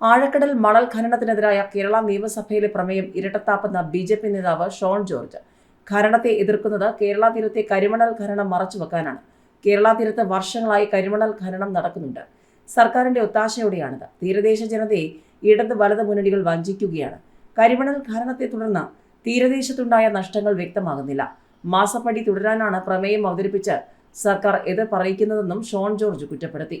ആഴക്കടൽ മണൽ ഖനനത്തിനെതിരായ കേരള നിയമസഭയിലെ പ്രമേയം ഇരട്ടത്താപ്പെന്ന ബി ജെ പി നേതാവ് ഷോൺ ജോർജ്. ഖനനത്തെ എതിർക്കുന്നത് കേരള തീരത്തെ കരിമണൽ ഖനനം മറച്ചുവെക്കാനാണ് കേരള തീരത്ത് വർഷങ്ങളായി കരിമണൽ ഖനനം നടക്കുന്നുണ്ട്. സർക്കാരിന്റെ ഒത്താശയോടെയാണിത്. തീരദേശ ജനതയെ ഇടത് വലത് മുന്നണികൾ വഞ്ചിക്കുകയാണ്. കരിമണൽ ഖനനത്തെ തുടർന്ന് തീരദേശത്തുണ്ടായ നഷ്ടങ്ങൾ വ്യക്തമാകുന്നില്ല. മാസപ്പടി തുടരാനാണ് പ്രമേയം അവതരിപ്പിച്ച് സർക്കാർ എതിർ പറയിക്കുന്നതെന്നും ഷോൺ ജോർജ് കുറ്റപ്പെടുത്തി.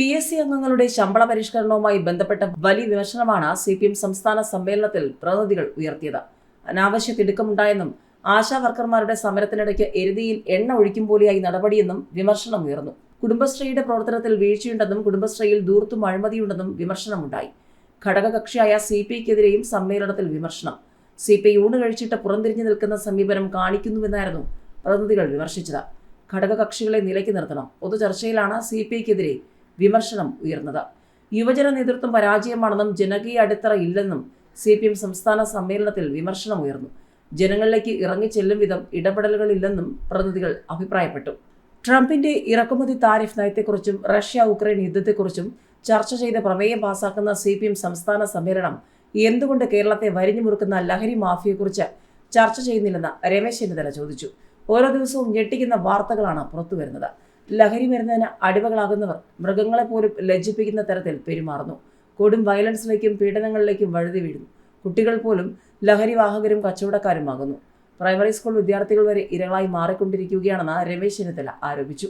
പി എസ് സി അംഗങ്ങളുടെ ശമ്പള പരിഷ്കരണവുമായി ബന്ധപ്പെട്ട വലിയ വിമർശനമാണ് സി പി എം സംസ്ഥാന സമ്മേളനത്തിൽ പ്രതിനിധികൾ ഉയർത്തിയത്. അനാവശ്യ തിടുക്കമുണ്ടായെന്നും ആശാ വർക്കർമാരുടെ സമരത്തിനിടയ്ക്ക് എരുതിയിൽ എണ്ണ ഒഴിക്കും പോലെയായി നടപടിയെന്നും വിമർശനം ഉയർന്നു. കുടുംബശ്രീയുടെ പ്രവർത്തനത്തിൽ വീഴ്ചയുണ്ടെന്നും കുടുംബശ്രീയിൽ ദൂർത്തും അഴിമതിയുണ്ടെന്നും വിമർശനമുണ്ടായി. ഘടകകക്ഷിയായ സി പി ഐക്കെതിരെയും സമ്മേളനത്തിൽ വിമർശനം. സി പി ഐ ഊണ് കഴിച്ചിട്ട് പുറംതിരിഞ്ഞു നിൽക്കുന്ന സമീപനം കാണിക്കുന്നുവെന്നായിരുന്നു പ്രതിനിധികൾ വിമർശിച്ചത്. ഘടകകക്ഷികളെ നിലയ്ക്ക് നിർത്തണം. പൊതുചർച്ചയിലാണ് സി പി ഐക്കെതിരെ വിമർശനം ഉയർന്നത്. യുവജന നേതൃത്വം പരാജയമാണെന്നും ജനകീയ അടിത്തറ ഇല്ലെന്നും സി പി എം സംസ്ഥാന സമ്മേളനത്തിൽ വിമർശനം ഉയർന്നു. ജനങ്ങളിലേക്ക് ഇറങ്ങിച്ചെല്ലും വിധം ഇടപെടലുകളില്ലെന്നും പ്രതിനിധികൾ അഭിപ്രായപ്പെട്ടു. ട്രംപിന്റെ ഇറക്കുമതി താരിഫ് നയത്തെക്കുറിച്ചും റഷ്യ ഉക്രൈൻ യുദ്ധത്തെക്കുറിച്ചും ചർച്ച ചെയ്ത് പ്രമേയം പാസാക്കുന്ന സി പി എം സംസ്ഥാന സമ്മേളനം എന്തുകൊണ്ട് കേരളത്തെ വരിഞ്ഞു മുറുക്കുന്ന ലഹരി മാഫിയെക്കുറിച്ച് ചർച്ച ചെയ്യുന്നില്ലെന്ന് രമേശ് ചെന്നിത്തല ചോദിച്ചു. ഓരോ ദിവസവും ഞെട്ടിക്കുന്ന വാർത്തകളാണ് പുറത്തുവരുന്നത്. ലഹരി മരുന്നതിന് അടിമകളാകുന്നവർ മൃഗങ്ങളെ പോലും ലജ്ജിപ്പിക്കുന്ന തരത്തിൽ പെരുമാറുന്നു. കൊടും വയലൻസിലേക്കും പീഡനങ്ങളിലേക്കും വഴുതി വീഴുന്നു. കുട്ടികൾ പോലും ലഹരി വാഹകരും കച്ചവടക്കാരുമാകുന്നു. പ്രൈമറി സ്കൂൾ വിദ്യാർത്ഥികൾ വരെ ഇരകളായി മാറിക്കൊണ്ടിരിക്കുകയാണെന്ന് രമേശ് ചെന്നിത്തല ആരോപിച്ചു.